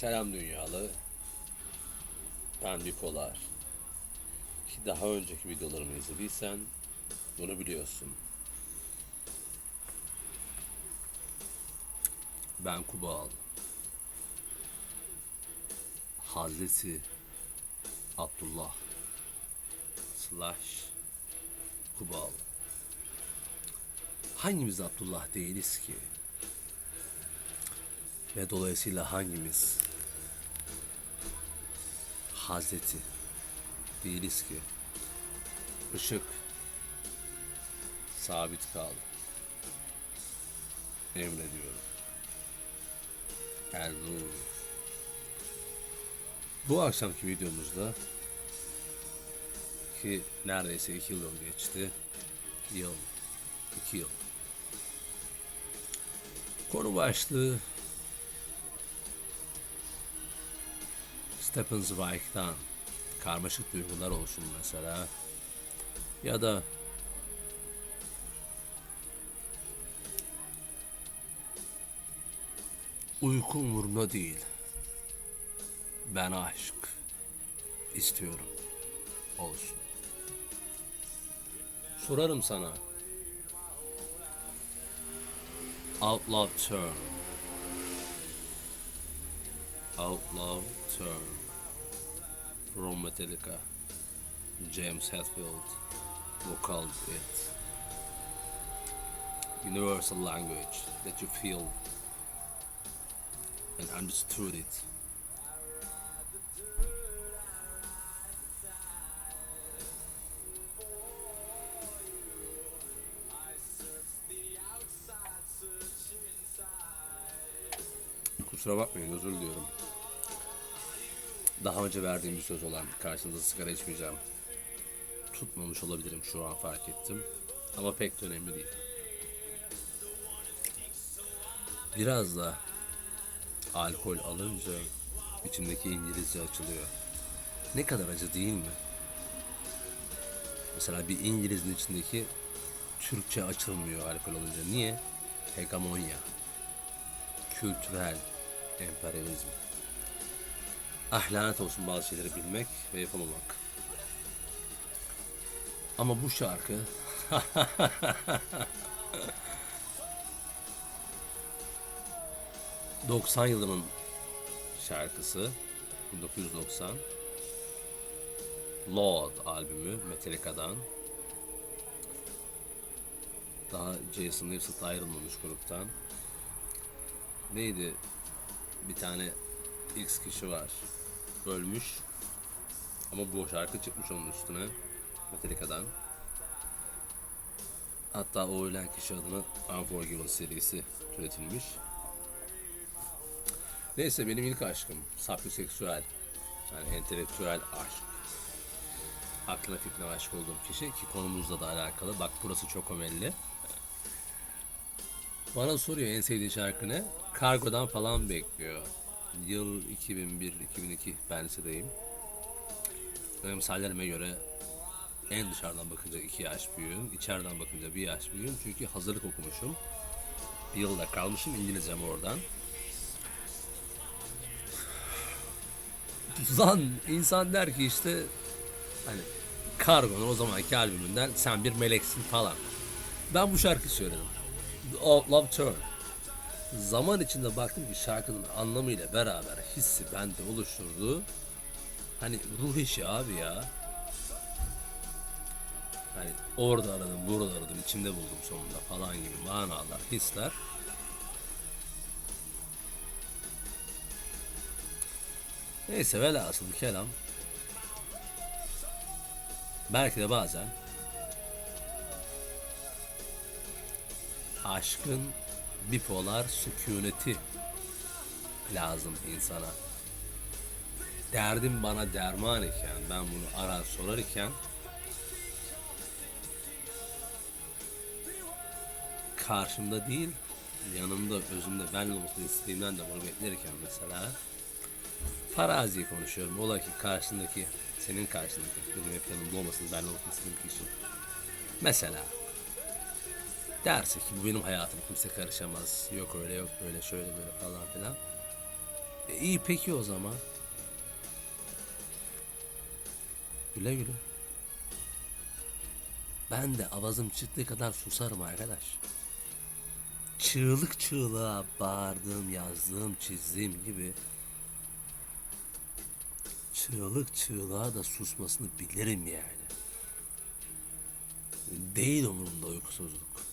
Selam dünyalı. Ben Bipolar. Ki daha önceki videolarımı izlediysen bunu biliyorsun. Ben Kubal. Hazreti Abdullah slash Kubal. Hangimiz Abdullah değiliz ki? Ve dolayısıyla hangimiz Hazreti değiliz ki? Işık sabit kal. Emrediyorum. El nur. Bu akşamki videomuzda ki neredeyse iki yıl geçti. İki yıl. iki yıl. Konu başlığı Stephen Zweig'dan karmaşık duygular olsun mesela. Ya da uyku umurumda değil. Ben aşk istiyorum olsun. Sorarım sana. Outlaw Turn. Outlaw Turn from Metallica James Hetfield who called it universal language that you feel and understood it Kusura bakmayın özür diliyorum. Daha önce verdiğim bir söz olan karşınızda sigara içmeyeceğim. Tutmamış olabilirim şu an fark ettim. Ama pek de önemli değil. Biraz da alkol alınca içimdeki İngilizce açılıyor. Ne kadar acı değil mi? Mesela bir İngiliz'in içindeki Türkçe açılmıyor alkol alınca. Niye? Hegemonya. Kültürel emperyalizm. Ah lanet olsun bazı şeyleri bilmek ve yapamamak. Ama bu şarkı ...90 yılının şarkısı... ...1990... Lord albümü Metallica'dan... ...daha Jason Newsted ayrılmamış gruptan... ...neydi... ...bir tane X kişi var... ...ölmüş... ...ama bu şarkı çıkmış onun üstüne... Metallica'dan... Hatta o ölen kişi adına Unforgiven serisi türetilmiş. Neyse benim ilk aşkım sapyoseksüel yani entelektüel aşk. Aklına fikrine aşık olduğum kişi ki konumuzla da alakalı. Bak burası çok ömelli. Bana soruyor en sevdiği şarkı ne? Kargodan falan bekliyor. Yıl 2001-2002 ben lisedeyim. Benim sallerime göre en dışarıdan bakınca iki yaş büyüğüm, içeriden bakınca bir yaş büyüğüm. Çünkü hazırlık okumuşum. Bir yılda kalmışım İngilizcem oradan. Lan insan der ki işte hani Kargo'nun o zamanki albümünden sen bir meleksin falan. Ben bu şarkı söyledim. The Love Turn. Zaman içinde baktım ki şarkının anlamıyla beraber hissi bende oluşturdu. Hani ruh işi abi ya. Hani orada aradım, burada aradım, içimde buldum sonunda falan gibi manalar, hisler. Neyse velhasıl kelam. Belki de bazen aşkın bipolar sükuneti lazım insana. Derdim bana derman iken, ben bunu arar sorar iken karşımda değil, yanımda, özümde ben olmasını istediğimden de bunu beklerken mesela farazi konuşuyorum. Ola ki karşındaki, senin karşındaki, benim hep yanımda olmasını, ben olmasını istediğim kişi. Mesela derse ki bu benim hayatım kimse karışamaz. Yok öyle yok böyle şöyle böyle falan filan. E, iyi peki o zaman. Güle güle. Ben de avazım çıktığı kadar susarım arkadaş. Çığlık çığlığa bağırdığım, yazdığım, çizdiğim gibi çığlık çığlığa da susmasını bilirim yani. Değil umurumda uykusuzluk.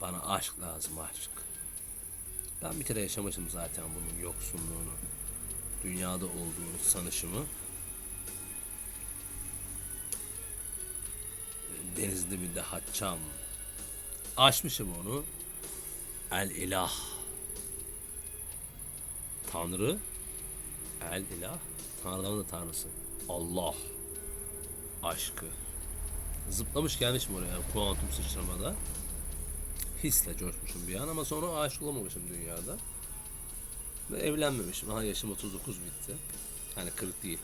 Bana aşk lazım aşk. Ben bir kere yaşamışım zaten bunun yoksunluğunu. Dünyada olduğunu sanışımı. Denizde bir de haçam. Aşmışım onu. El ilah. Tanrı. El ilah. Tanrıların da tanrısı. Allah. Aşkı. Zıplamış gelmişim oraya kuantum sıçramada. Hisle coşmuşum bir an ama sonra aşık olamamışım dünyada. Ve evlenmemişim. Aha yaşım 39 bitti. Hani 40 değil.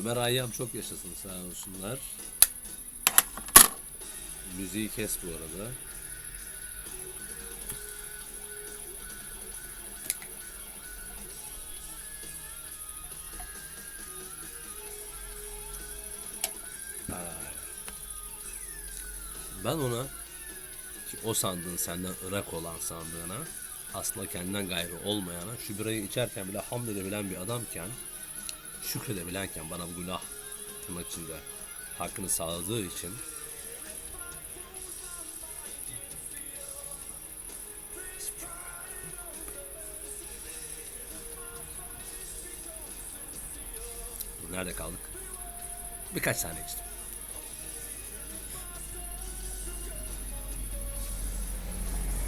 Ömer Ayyam çok yaşasın sağ olsunlar. Müziği kes bu arada. Ben ona ki o sandığın senden ırak olan sandığına aslında kendinden gayrı olmayana şu birayı içerken bile hamd edebilen bir adamken şükredebilenken bana bu günah tırnak içinde hakkını sağladığı için nerede kaldık? Birkaç saniye içtim.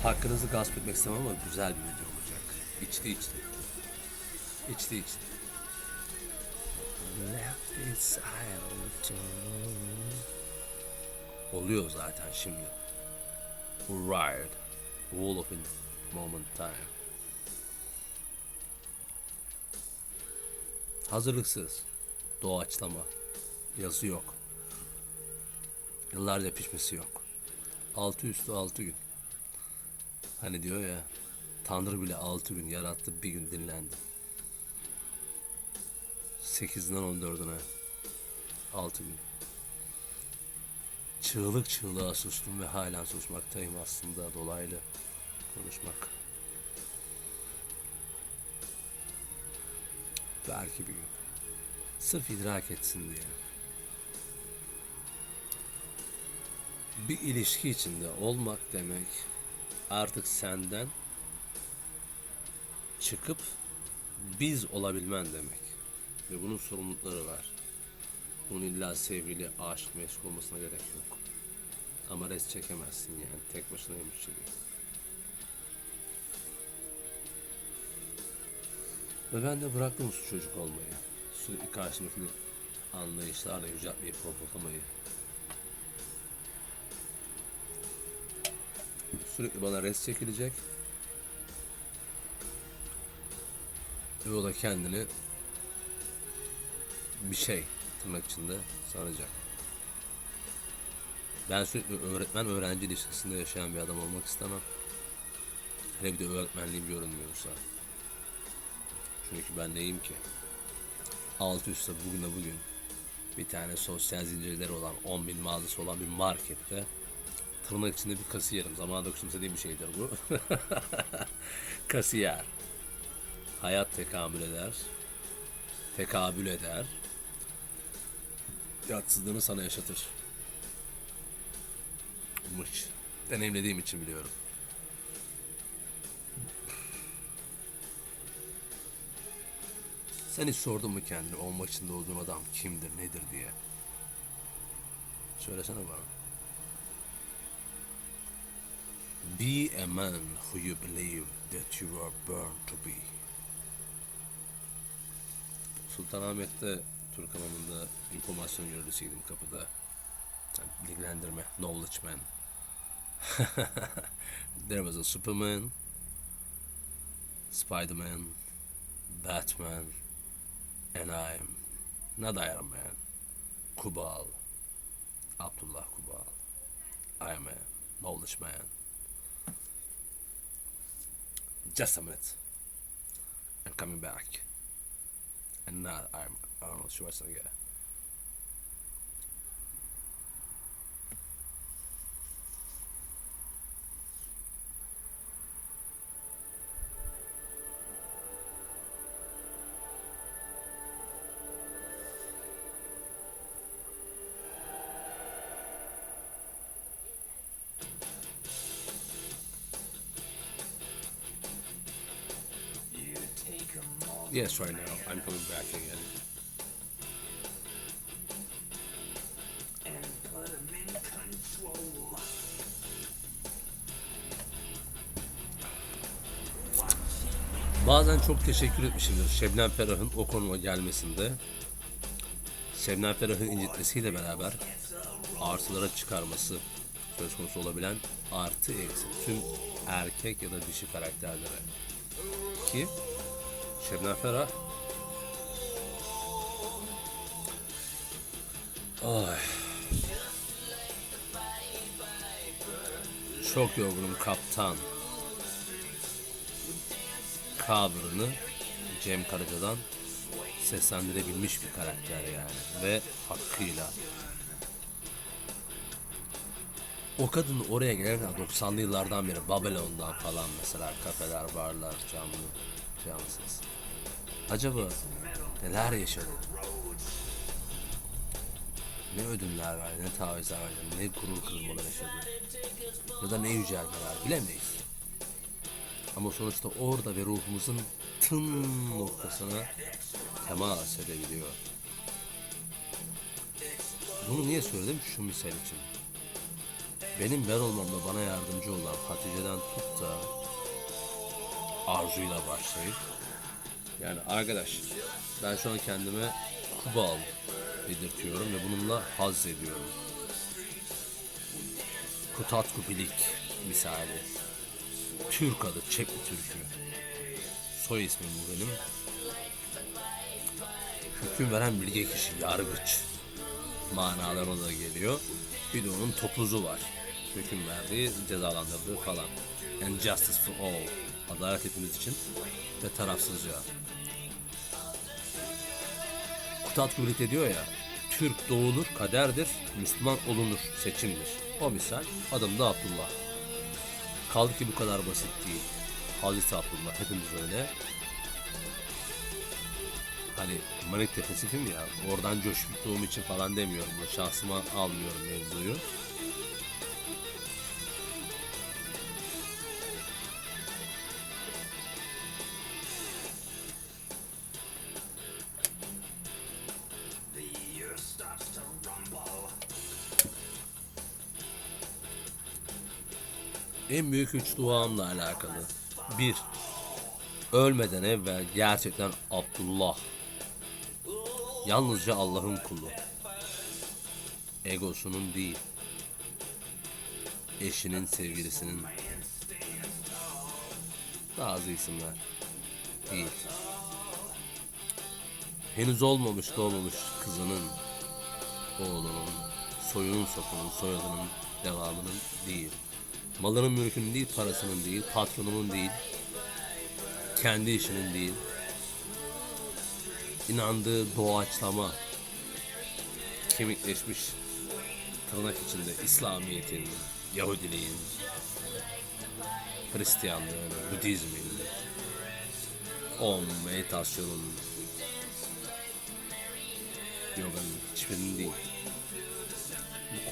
Hakkınızı gasp etmek istemem ama güzel bir video olacak. İçti içti. İçti içti. Left Oluyor zaten şimdi. Right. Wall of in moment time. Hazırlıksız. Doğaçlama. Yazı yok. Yıllarca pişmesi yok. Altı üstü altı gün. Hani diyor ya Tanrı bile altı gün yarattı bir gün dinlendi. Sekizinden on dördüne altı gün. Çığlık çığlığa sustum ve halen susmaktayım aslında dolaylı konuşmak. Belki bir gün. Sırf idrak etsin diye. Bir ilişki içinde olmak demek artık senden çıkıp biz olabilmen demek. Ve bunun sorumlulukları var. Bunun illa sevgili, aşk, meşk olmasına gerek yok. Ama res çekemezsin yani tek başınaymış gibi. Ve ben de bıraktım şu çocuk olmayı. Sürekli karşımdaki anlayışlarla yüceltmeyi, pohpohlamayı. Sürekli bana res çekilecek. Ve o da kendini bir şey tırnak içinde sanacak. Ben sürekli öğretmen öğrenci ilişkisinde yaşayan bir adam olmak istemem. Hele bir de öğretmenliğim görünmüyorsa. Çünkü ben neyim ki? Alt üstte bugüne bugün bir tane sosyal zincirleri olan 10 bin mağazası olan bir markette tırnak içinde bir kasiyerim. Zamanında küçümsediğim bir şeydir bu. Kasiyer. Hayat tekamül eder. Tekabül eder. Yatsızlığını sana yaşatır. Mış. Deneyimlediğim için biliyorum. Sen hiç sordun mu kendine olmak içinde olduğun adam kimdir, nedir diye? Söylesene bana. Be a man who you believe that you are born to be. Sultanahmet'te Türk hamamında informasyon görevlisiydim kapıda. Yani bilgilendirme, knowledge man. There was a Superman, Spider-Man, Batman, and I'm not Iron Man. Kubal, Abdullah Kubal. I am a knowledge man. Just a minute. I'm coming back. And now I'm Arnold Schwarzenegger. Yes, right now. I'm coming back again. and put him in control. Bazen çok teşekkür etmişimdir Şebnem Ferah'ın o konuma gelmesinde. Şebnem Ferah'ın incitmesiyle beraber artılara çıkarması söz konusu olabilen artı eksi tüm erkek ya da dişi karakterlere. Ki Şebnem Ferah Ay. Çok yorgunum kaptan cover'ını Cem Karaca'dan seslendirebilmiş bir karakter yani ve hakkıyla. O kadın oraya gelene kadar 90'lı yıllardan beri Babylon'dan falan mesela kafeler, barlar, camlı, camsız. Acaba neler yaşadı? Ne ödünler verdi, ne tavizler verdi, ne gurur kırılmalar yaşadı. Ya da ne yücelmeler bilemeyiz. Ama sonuçta orada ve ruhumuzun tım noktasına temas edebiliyor. Bunu niye söyledim? Şu misal için. Benim ben olmamda bana yardımcı olan Hatice'den tut da Arzu'yla başlayıp yani arkadaş ben şu an kendime Kubal dedirtiyorum ve bununla haz ediyorum. Kutatku Bilik misali. Türk adı, Çekli Türk'ü. Soy ismim bu benim. Hüküm veren bilge kişi, yargıç. Manalarına da geliyor. Bir de onun topuzu var. Hüküm verdiği, cezalandırdığı falan. And justice for all. Adalet hepimiz için ve tarafsızca. Kutat Kulit ediyor ya, Türk doğulur, kaderdir, Müslüman olunur, seçimdir. O misal, adım da Abdullah. Kaldı ki bu kadar basit değil. Hazreti Abdullah hepimiz öyle. Hani manik tepesifim ya oradan coşkuttuğum için falan demiyorum. Şahsıma almıyorum mevzuyu. En büyük üç duamla alakalı. Bir, ölmeden evvel gerçekten Abdullah. Yalnızca Allah'ın kulu. Egosunun değil. Eşinin, sevgilisinin. Bazı isimler. Değil. Henüz olmamış doğmamış kızının, oğlunun, soyunun sokunun, soyadının devamının değil. Malının mülkünün değil, parasının değil, patronunun değil, kendi işinin değil, inandığı doğaçlama, kemikleşmiş tırnak içinde İslamiyet'in, Yahudiliğin, Hristiyanlığın, Budizmin, Om, meditasyonun, yoganın hiçbirinin değil.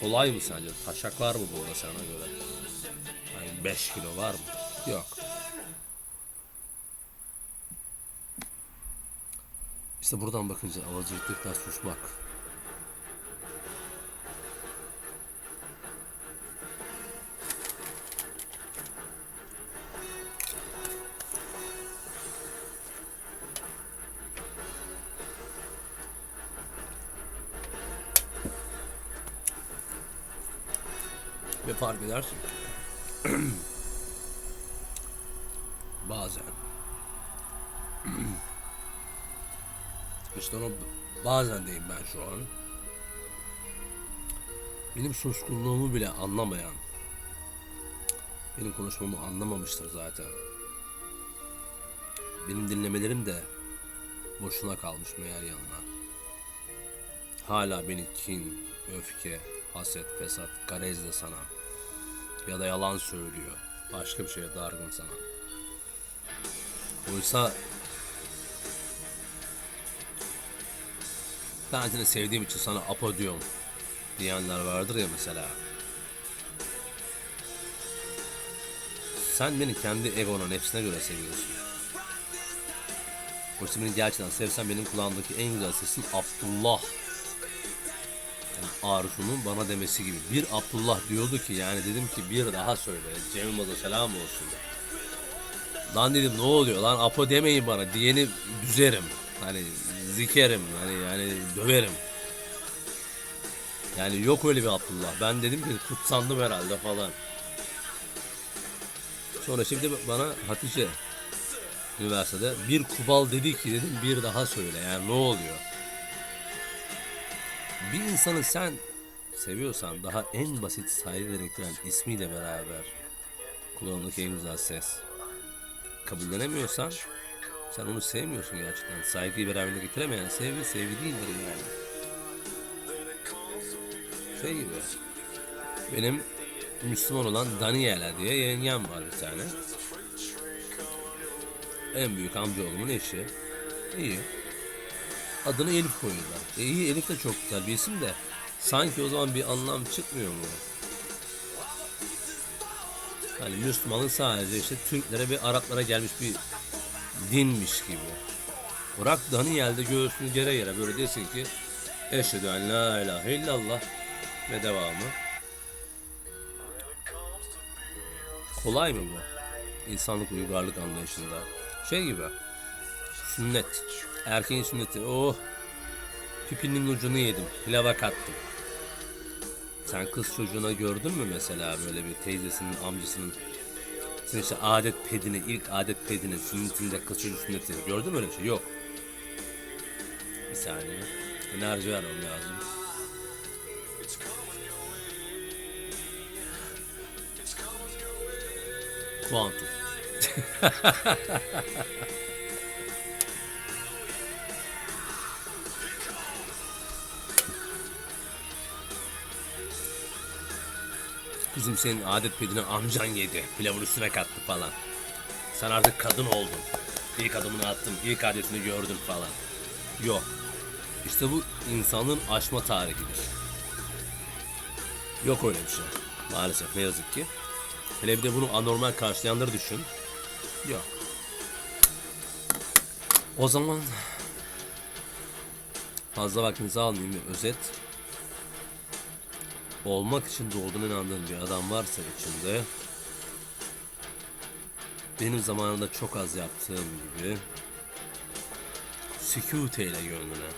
Kolay mı sence? Taşak var mı burada sana göre? Yani 5 kilo var mı? Yok. İşte buradan bakınca avcılıktan susmak. Ve fark edersin bazen işte ona bazen deyim ben şu an benim suskunluğumu bile anlamayan benim konuşmamı anlamamıştır zaten benim dinlemelerim de boşuna kalmış meğer yanına. Hala beni kin, öfke, haset, fesat, garezle sana. Ya da yalan söylüyor. Başka bir şeye dargın sana. Oysa ben seni sevdiğim için sana apo diyorum diyenler vardır ya mesela. Sen beni kendi egonun nefsine göre seviyorsun. Oysa beni gerçekten sevsen benim kulağımdaki en güzel sesin Abdullah. Arzu'nun bana demesi gibi. Bir Abdullah diyordu ki yani dedim ki bir daha söyle. Cem Yılmaz'a selam olsun. Lan dedim ne oluyor lan Apo demeyin bana diyeni düzerim. Hani zikerim hani yani döverim. Yani yok öyle bir Abdullah. Ben dedim ki kutsandım herhalde falan. Sonra şimdi bana Hatice üniversitede bir kubal dedi ki dedim bir daha söyle yani ne oluyor? Bir insanı sen seviyorsan daha en basit saygı gerektiren ismiyle beraber kulağındaki en güzel ses kabullenemiyorsan sen onu sevmiyorsun gerçekten. Saygıyı beraberinde getiremeyen sevgi sevgi değildir yani. Şey gibi. Benim Müslüman olan Daniela diye yengem var bir tane. En büyük amcaoğlumun eşi. İyi. Adını Elif koyuyorlar. E iyi Elif de çok güzel bir isim de. Sanki o zaman bir anlam çıkmıyor mu? Hani Müslümanlık sadece işte Türklere ve Araplara gelmiş bir dinmiş gibi. Bırak Daniel'de göğsünü gere yere böyle desin ki Eşhedü en la ilahe illallah ve devamı. Kolay mı bu? İnsanlık uygarlık anlayışında. Şey gibi. Sünnet. Erkeğin sünneti. Oh. Pipinin ucunu yedim. Pilava kattım. Sen kız çocuğuna gördün mü mesela böyle bir teyzesinin, amcasının sen işte adet pedini, ilk adet pedini, sünnetinde kız çocuğu sünneti gördün mü öyle bir şey? Yok. Bir saniye. Enerji vermem lazım. Kuantum. Kızım senin adet pedini amcan yedi. Pilavın üstüne kattı falan. Sen artık kadın oldun. İlk adımını attın, ilk adetini gördün falan. Yok. İşte bu insanın aşma tarihidir. Yok öyle bir şey. Maalesef ne yazık ki. Hele bir de bunu anormal karşılayanları düşün. Yok. O zaman fazla vaktinizi almayayım ve özet olmak için doğduğuna inandığın bir adam varsa içinde benim zamanında çok az yaptığım gibi sükut eyle gönlüne.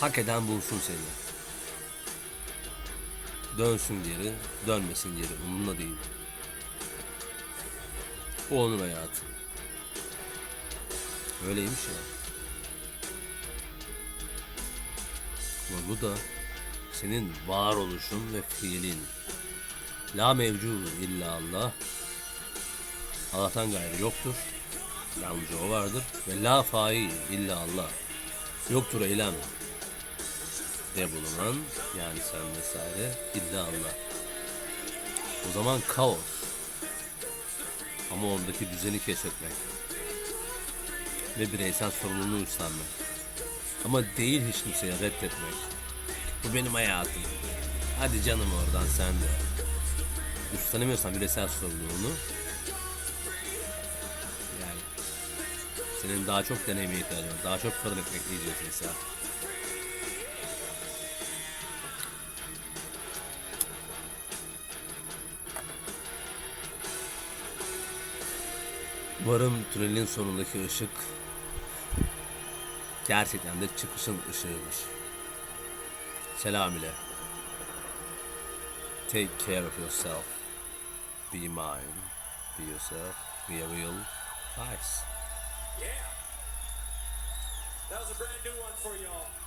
Hak eden bulsun seni. Dönsün geri, dönmesin geri. Umurumda değil. O onun hayatı. Öyleymiş ya. Ama bu da senin varoluşun ve fiilin. La mevcu illa Allah. Allah'tan gayrı yoktur. Yalnızca o vardır. Ve la fail illa Allah. Yoktur eylem. De bulunan yani sen vesaire illa Allah. O zaman kaos. Ama ondaki düzeni keşfetmek. Ve bireysel sorumluluğu üstlenmek. Ama değil hiç kimseye reddetmek. Bu benim hayatım. Hadi canım oradan sen de. Üstlenemiyorsan bireysel sorumluluğunu yani senin daha çok deneyime ihtiyacın var. Daha çok fırın ekmek yiyeceksin mesela. Umarım tünelin sonundaki ışık gerçekten de çıkışın ışığıdır. Selam ile. Take care of yourself. Be mine. Be yourself. Be a real ice. Yeah. That was a brand new one for y'all.